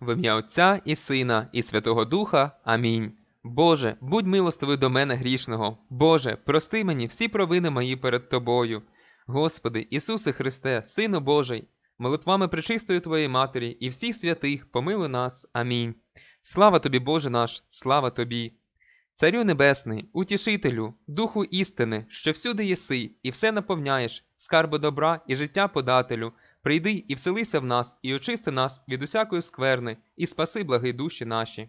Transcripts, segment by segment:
В ім'я Отця і Сина, і Святого Духа. Амінь. Боже, будь милостивий до мене грішного. Боже, прости мені всі провини мої перед Тобою. Господи, Ісусе Христе, Сину Божий, молитвами пречистої Твоєї Матері і всіх святих, помилуй нас. Амінь. Слава тобі, Боже наш, слава тобі. Царю Небесний, утішителю, Духу істини, що всюди єси, і все наповняєш, скарби добра і життя подателю, прийди і вселися в нас, і очисти нас від усякої скверни, і спаси благі душі наші.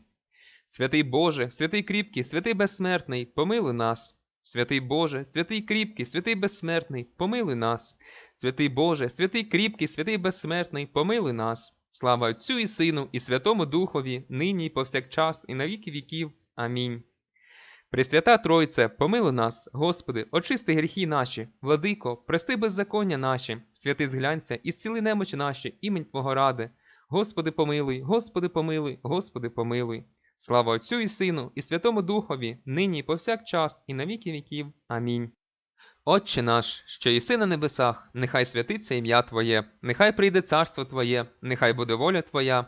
Святий Боже, святий кріпкий, святий безсмертний, помилуй нас. Святий Боже, святий кріпкий, святий безсмертний, помилуй нас. Святий Боже, святий кріпкий, святий безсмертний, помилуй нас. Слава Отцю і Сину, і Святому Духові, нині і повсякчас, і на віки віків. Амінь. Пресвята Тройце, помилуй нас, Господи, очисти гріхи наші, владико, прости беззаконня наші, святий зглянься і зціли немочі наші, імень Твого ради. Господи, помилуй, Господи, помилуй, Господи, помилуй. Слава Отцю і Сину, і Святому Духові, нині і повсякчас, і на віки віків. Амінь. Отче наш, що єси на небесах, нехай святиться ім'я Твоє, нехай прийде царство Твоє, нехай буде воля Твоя,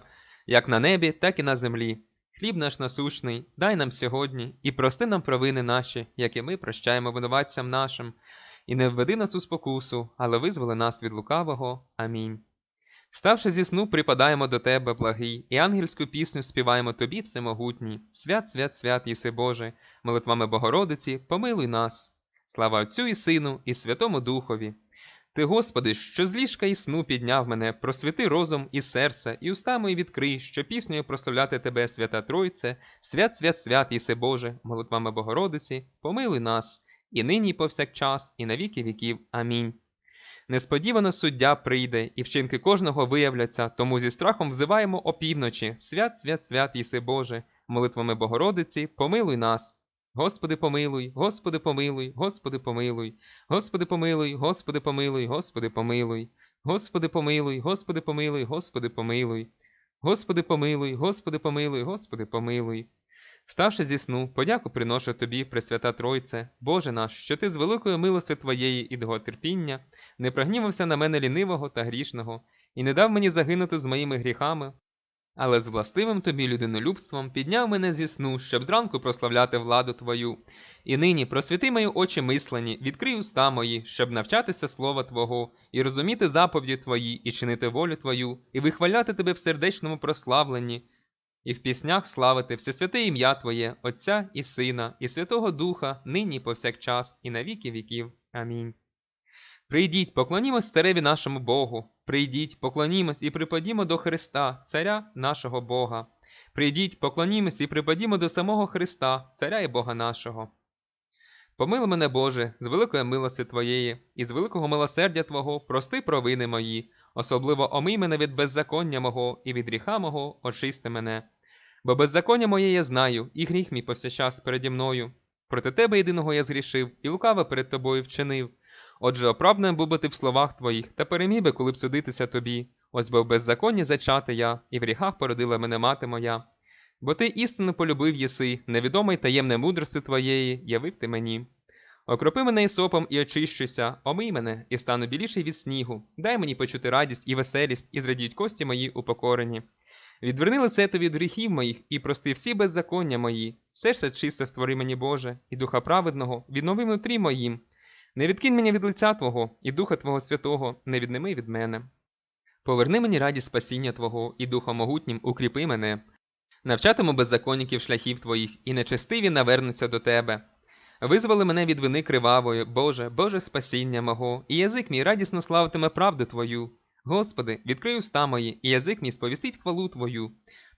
як на небі, так і на землі. Хліб наш насущний, дай нам сьогодні, і прости нам провини наші, як і ми прощаємо винуватцям нашим, і не введи нас у спокусу, але визволи нас від лукавого. Амінь. Вставши зі сну, припадаємо до Тебе, благий, і ангельську пісню співаємо Тобі, всемогутній. Свят, свят, свят, єси Боже, молитвами Богородиці, помилуй нас. Слава Отцю і Сину, і Святому Духові. Ти, Господи, що з ліжка і сну підняв мене, просвіти розум і серце, і уста мої відкрий, що піснею прославляти Тебе, свята Тройце, свят, свят, свят, єси Боже, молитвами Богородиці, помилуй нас, і нині, і повсякчас, і на віки віків. Амінь. Несподівано суддя прийде, і вчинки кожного виявляться, тому зі страхом взиваємо опівночі. Свят, свят, свят, єси Боже, молитвами Богородиці, помилуй нас. Господи, помилуй, Господи, помилуй, Господи, помилуй, Господи, помилуй, Господи, помилуй, Господи, помилуй, Господи, помилуй, Господи, помилуй, Господи, помилуй, Господи, помилуй, Господи, помилуй, Господи, помилуй. Вставши зі сну, подяку приношу тобі, Пресвята Тройце, Боже наш, що ти з великої милости Твоєї і довготерпіння не прогнівався на мене лінивого та грішного, і не дав мені загинути з моїми гріхами, але з властивим тобі людинолюбством підняв мене зі сну, щоб зранку прославляти владу Твою. І нині просвіти мої очі мислені, відкрий уста мої, щоб навчатися слова Твого, і розуміти заповіді Твої, і чинити волю Твою, і вихваляти Тебе в сердечному прославленні, і в піснях славити всесвяте ім'я Твоє, Отця і Сина, і Святого Духа, нині повсякчас, і на віки віків. Амінь. Прийдіть, поклонімось цареві нашому Богу. Прийдіть, поклонімось і припадімо до Христа, Царя нашого Бога. Прийдіть, поклонімось і припадімо до самого Христа, Царя і Бога нашого. Помилуй мене, Боже, з великої милості Твоєї, і з великого милосердя Твого прости провини мої, особливо омий мене від беззаконня мого і від гріха мого очисти мене. Бо беззаконня моє я знаю, і гріх мій повсякчас переді мною. Проти Тебе єдиного я згрішив, і лукаво перед Тобою вчинив. Отже, оправданим був би ти в словах твоїх, та переміг би, коли б судитися тобі. Ось бо в беззаконні зачати я, і в гріхах породила мене мати моя. Бо ти істину полюбив єси, невідомий таємне мудрості твоєї, явив ти мені. Окропи мене ісопом і очищуйся, омий мене, і стану біліший від снігу. Дай мені почути радість і веселість, і зрадіють кості мої упокорені. Відверни лице тобі від гріхів моїх, і прости всі беззаконня мої. Все ж це чисте створи мені, Боже, і духа праведного, віднови внутрі моїм. Не відкинь мені від лиця Твого, і Духа Твого Святого не відними від мене. Поверни мені радість спасіння Твого, і Духом могутнім укріпи мене. Навчатиму беззаконників шляхів Твоїх, і нечестиві навернуться до Тебе. Визволи мене від вини кривавої, Боже, Боже спасіння мого, і язик мій радісно славитиме правду Твою. Господи, відкрий уста мої, і язик мій сповістить хвалу Твою.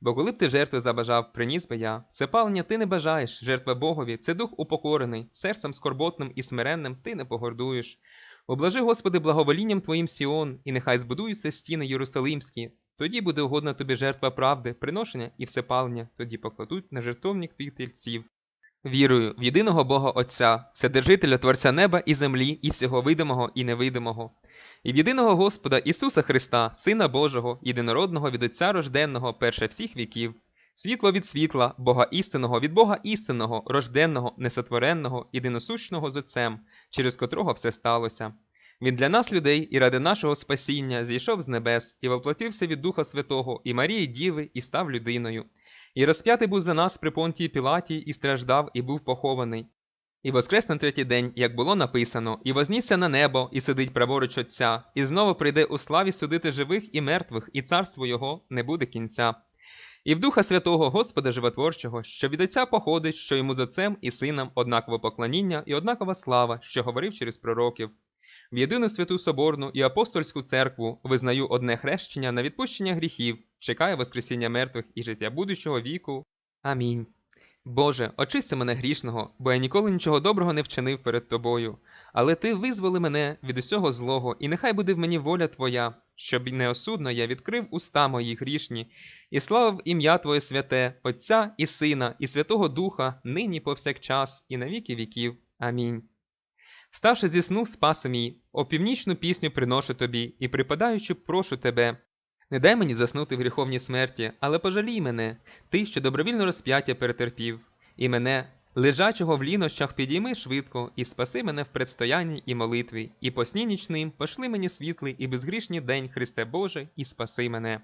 Бо коли б ти жертви забажав, приніс би я. Це палення ти не бажаєш, жертва Богові, це дух упокорений, серцем скорботним і смиренним ти не погордуєш. Облажи, Господи, благоволінням Твоїм Сіон, і нехай збудуються стіни Єрусалимські. Тоді буде угодна тобі жертва правди, приношення і всепалення, тоді покладуть на жертовник твоїх тельців. Вірую в єдиного Бога Отця, Вседержителя Творця неба і землі, і всього видимого і невидимого, і в єдиного Господа Ісуса Христа, Сина Божого, єдинородного від Отця рожденного, перше всіх віків, світло від світла, Бога істинного, від Бога істинного, рожденного, несотворенного, єдиносущного з Отцем, через котрого все сталося. Він для нас, людей, і ради нашого спасіння зійшов з небес і воплотився від Духа Святого і Марії Діви і став людиною. І розп'ятий був за нас при понтії Пілаті, і страждав, і був похований. І воскрес на третій день, як було написано, і вознісся на небо, і сидить праворуч Отця, і знову прийде у славі судити живих і мертвих, і царство Його не буде кінця. І в Духа Святого Господа Животворчого, що від Отця походить, що йому з Отцем і Сином однакове поклоніння і однакова слава, що говорив через пророків. В єдину святу Соборну і апостольську церкву визнаю одне хрещення на відпущення гріхів, чекаю Воскресіння мертвих і життя будущого віку. Амінь. Боже, очисти мене грішного, бо я ніколи нічого доброго не вчинив перед Тобою. Але Ти визволи мене від усього злого, і нехай буде в мені воля Твоя, щоб неосудно я відкрив уста мої грішні, і славив ім'я Твоє святе, Отця і Сина, і Святого Духа, нині повсякчас, і на віки віків. Амінь. Ставши зі сну, спаси мій, опівнічну пісню приношу тобі, і припадаючи, прошу тебе. Не дай мені заснути в гріховній смерті, але пожалій мене, ти, що добровільно розп'яття перетерпів, і мене, лежачого в лінощах, підійми швидко, і спаси мене в предстоянні і молитві, і по сні нічним пошли мені світлий і безгрішний день, Христе Боже, і спаси мене.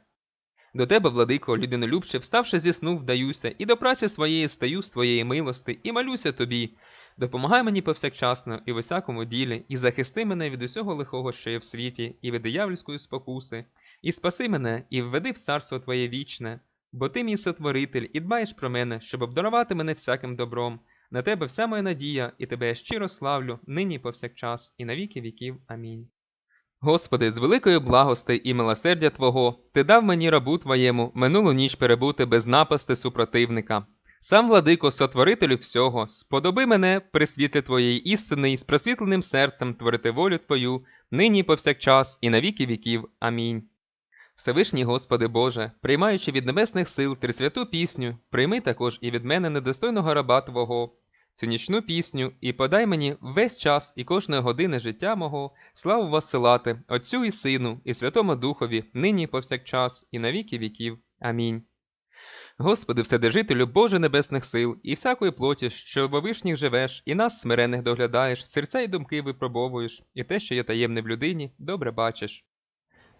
До тебе, владико, людинолюбче, вставши зі сну, вдаюся, і до праці своєї стаю з твоєї милости, і молюся тобі. Допомагай мені повсякчасно і в усякому ділі, і захисти мене від усього лихого, що є в світі, і від диявольської спокуси, і спаси мене, і введи в царство Твоє вічне, бо ти мій сотворитель, і дбаєш про мене, щоб обдарувати мене всяким добром. На тебе вся моя надія, і тебе я щиро славлю, нині повсякчас, і на віки віків. Амінь. Господи, з великої благости і милосердя Твого, Ти дав мені рабу Твоєму минулу ніч перебути без напасти супротивника. Сам, владико, сотворителю всього, сподоби мене при світлі Твоєї істини і з просвітленим серцем творити волю Твою, нині повсякчас, і на віки віків. Амінь. Всевишній Господи Боже, приймаючи від небесних сил трисвяту пісню, прийми також і від мене недостойного раба Твого, цю нічну пісню, і подай мені весь час і кожної години життя мого, славу воссилати, Отцю і Сину, і Святому Духові, нині і повсякчас, і на віки віків. Амінь. Господи, Вседержителю Боже небесних сил, і всякої плоті, що в вишніх живеш, і нас смирених доглядаєш, серця й думки випробовуєш, і те, що є таємне в людині, добре бачиш.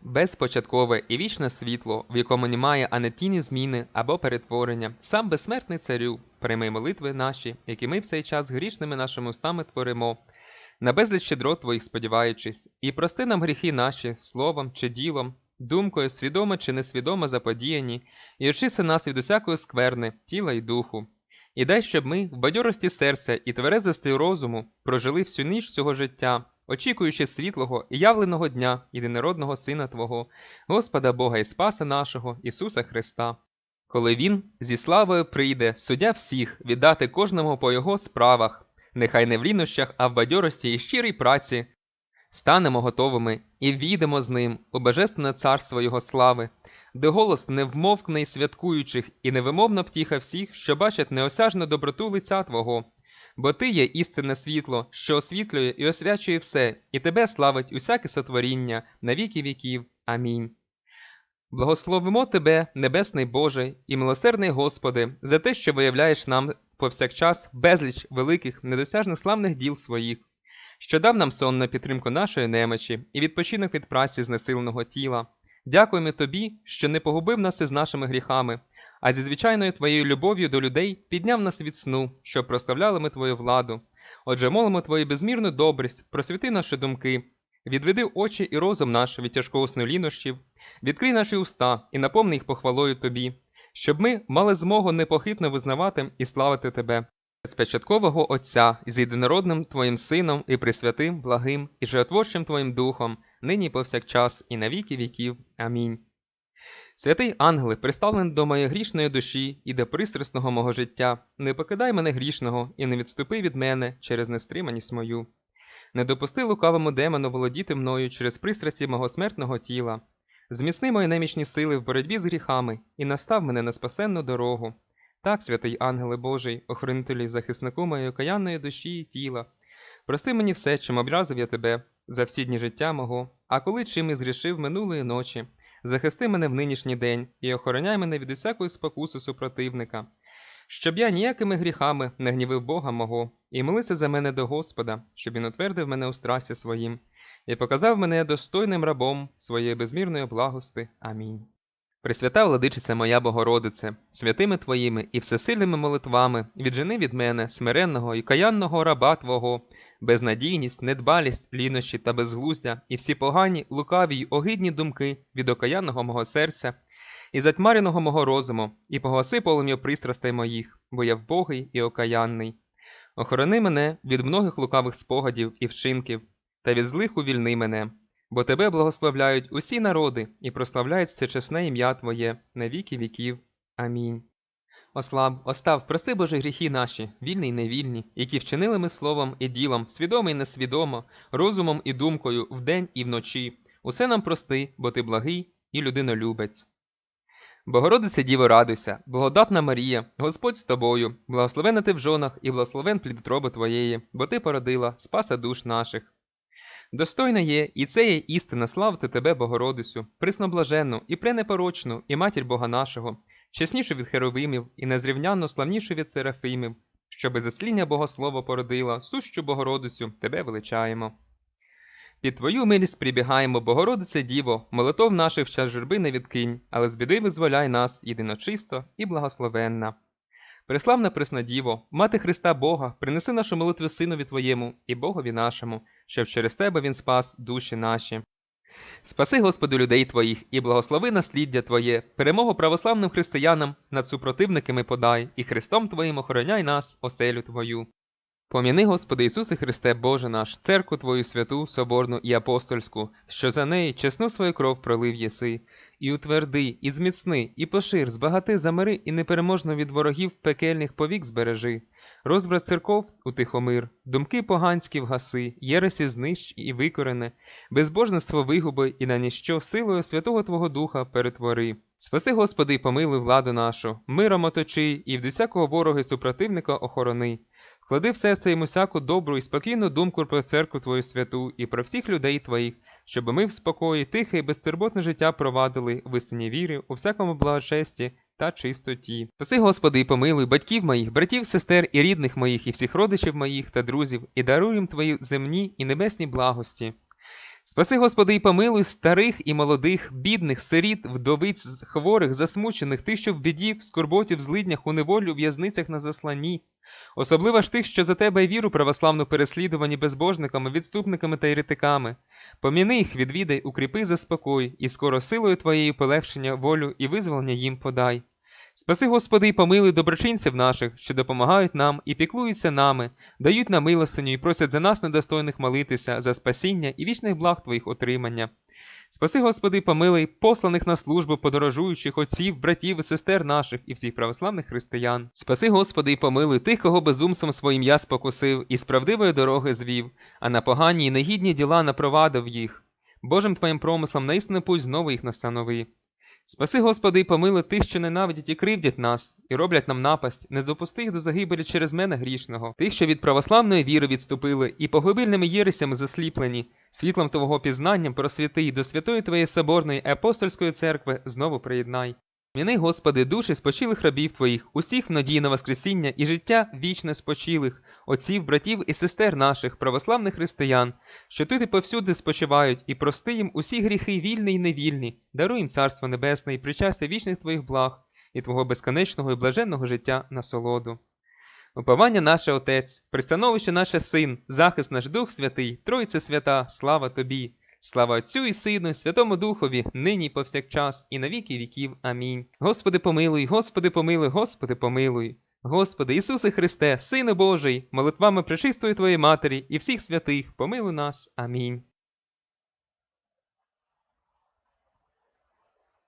Безпочаткове і вічне світло, в якому немає ані тіні зміни або перетворення, сам безсмертний царю, прийми молитви наші, які ми в цей час грішними нашими устами творимо, на безліч щедрот твоїх сподіваючись, і прости нам гріхи наші словом чи ділом, думкою, свідомо чи несвідомо заподіяні, і очисти нас від усякої скверни, тіла й духу. І дай, щоб ми в бадьорості серця і тверезості розуму прожили всю ніч цього життя, очікуючи світлого і явленого дня єдинородного Сина Твого, Господа Бога і Спаса нашого, Ісуса Христа. Коли Він зі славою прийде, суддя всіх, віддати кожному по Його справах, нехай не в лінощах, а в бадьорості і щирій праці, станемо готовими і війдемо з ним у божественне царство Його слави, де голос не вмовкне й святкуючих, і невимовна втіха всіх, що бачать неосяжну доброту лиця Твого. Бо Ти є істинне світло, що освітлює і освячує все, і Тебе славить усяке сотворіння на віки віків. Амінь. Благословимо Тебе, Небесний Боже і милосердний Господи, за те, що виявляєш нам повсякчас безліч великих, недосяжних славних діл своїх, що дав нам сон на підтримку нашої немочі і відпочинок від праці знесиленого тіла. Дякуємо Тобі, що не погубив нас із нашими гріхами, а зі звичайною Твоєю любов'ю до людей підняв нас від сну, щоб проставляли ми Твою владу. Отже, молимо Твою безмірну добрість, просвіти наші думки, відведи очі і розум наш від тяжкого сну лінощів, відкрий наші уста і наповни їх похвалою Тобі, щоб ми мали змогу непохитно визнавати і славити Тебе, спочаткового Отця з єдинородним Твоїм Сином і присвятим, благим і животворчим Твоїм Духом, нині повсякчас, і на віки віків. Амінь. Святий ангеле, приставлений до моєї грішної душі і до пристрасного мого життя, не покидай мене грішного і не відступи від мене через нестриманість мою. Не допусти лукавому демону володіти мною через пристрасті мого смертного тіла. Зміцни мої немічні сили в боротьбі з гріхами і настав мене на спасенну дорогу. Так, святий ангеле Божий, охоронителю і захиснику моєї окаянної душі і тіла, прости мені все, чим образив я тебе за всі дні життя мого, а коли чим і згрішив минулої ночі. Захисти мене в нинішній день і охороняй мене від усякої спокуси супротивника, щоб я ніякими гріхами не гнівив Бога мого, і молися за мене до Господа, щоб він утвердив мене у страсі своїм, і показав мене достойним рабом своєї безмірної благости. Амінь. Пресвята владичиця моя Богородице, святими Твоїми і всесильними молитвами віджени від мене смиренного і каянного раба Твого, безнадійність, недбалість, лінощі та безглуздя, і всі погані, лукаві й огидні думки від окаянного мого серця, і затьмареного мого розуму, і погаси полум'я пристрастей моїх, бо я вбогий і окаянний. Охорони мене від многих лукавих спогадів і вчинків, та від злих увільни мене, бо тебе благословляють усі народи і прославляють це чесне ім'я Твоє на віки віків. Амінь. Ослаб, остав, проси Боже гріхи наші, вільні й невільні, які вчинили ми словом і ділом, свідомо і несвідомо, розумом і думкою, вдень і вночі. Усе нам прости, бо ти благий і людинолюбець. Богородице Діво, радуйся, благодатна Марія, Господь з тобою, благословена ти в жонах і благословен плід утроби твоєї, бо ти породила спаса душ наших. Достойна є, і це є істина славити тебе, Богородицю, присноблаженну і пренепорочну, і матір Бога нашого, чеснішу від херовимів і незрівнянно славнішу від серафимів, що без засління Богослова породила, сущу Богородицю, тебе величаємо. Під твою милість прибігаємо, Богородице Діво, молитов наших час журби не відкинь, але з біди визволяй нас, єдиночисто і благословенна. Преславна пресна Діво, Мати Христа Бога, принеси нашу молитву Синові Твоєму і Богові нашому, щоб через Тебе Він спас душі наші. Спаси, Господи, людей Твоїх, і благослови насліддя Твоє, перемогу православним християнам над супротивниками подай, і Христом Твоїм охороняй нас, оселю Твою. Поміни, Господи Ісусе Христе, Боже наш, церкву Твою святу, соборну і апостольську, що за неї чесну свою кров пролив єси, і утверди, і зміцни, і пошир, збагати, замири, і непереможно від ворогів пекельних повік збережи. Розбрат церков утихомир, думки поганські вгаси, єресі знищ і викорене, безбожництво вигуби, і на ніщо силою Святого Твого Духа перетвори. Спаси, Господи, і помилуй владу нашу, миром оточи, і від усякого ворога супротивника охорони. Клади в серце йому всяку добру і спокійну думку про церкву Твою святу і про всіх людей Твоїх, щоб ми в спокої, тихе і безтурботне життя провадили в істині віри, у всякому благочесті та чистоті. Спаси, Господи, і помилуй батьків моїх, братів, сестер і рідних моїх, і всіх родичів моїх та друзів, і даруй їм Твої земні і небесні благості. Спаси, Господи, і помилуй старих і молодих, бідних, сиріт, вдовиць, хворих, засмучених, тих, що в біді, в скорботі, в злиднях, у неволі, у в'язницях на засланні. Особливо ж тих, що за тебе й віру православну переслідувані безбожниками, відступниками та єретиками. Поміни їх, відвідай, укріпи заспокой, і скоро силою твоєю полегшення, волю і визволення їм подай. Спаси, Господи, і помилуй доброчинців наших, що допомагають нам і піклуються нами, дають нам милостиню і просять за нас недостойних молитися, за спасіння і вічних благ Твоїх отримання. Спаси, Господи, помилий посланих на службу подорожуючих отців, братів і сестер наших і всіх православних християн. Спаси, Господи, і помилуй тих, кого безумством своїм я спокусив і з правдивої дороги звів, а на погані і негідні діла напровадив їх. Божим Твоїм промислом на істинний путь знову їх настанови. Спаси, Господи, і помилуй тих, що ненавидять і кривдять нас, і роблять нам напасть, не допусти їх до загибелі через мене грішного, тих, що від православної віри відступили, і погибельними єресями засліплені, світлом Твого пізнанням просвіти і до святої Твоєї соборної апостольської церкви знову приєднай. Міни, Господи, душі спочилих рабів Твоїх, усіх в надії на Воскресіння і життя вічне спочилих, отців, братів і сестер наших, православних християн, що тут і повсюди спочивають, і прости їм усі гріхи вільні й невільні, даруй їм Царство Небесне і причастя вічних Твоїх благ і Твого безконечного і блаженного життя насолоду. Уповання наше Отець, пристановище наше Син, захист наш Дух Святий, Тройце свята, слава Тобі! Слава Отцю і Сину, Святому Духові, нині повсякчас, і на віки віків. Амінь. Господи помилуй, Господи помилуй, Господи помилуй. Господи Ісусе Христе, Сину Божий, молитвами пречистої Твоєї Матері і всіх святих, помилуй нас. Амінь.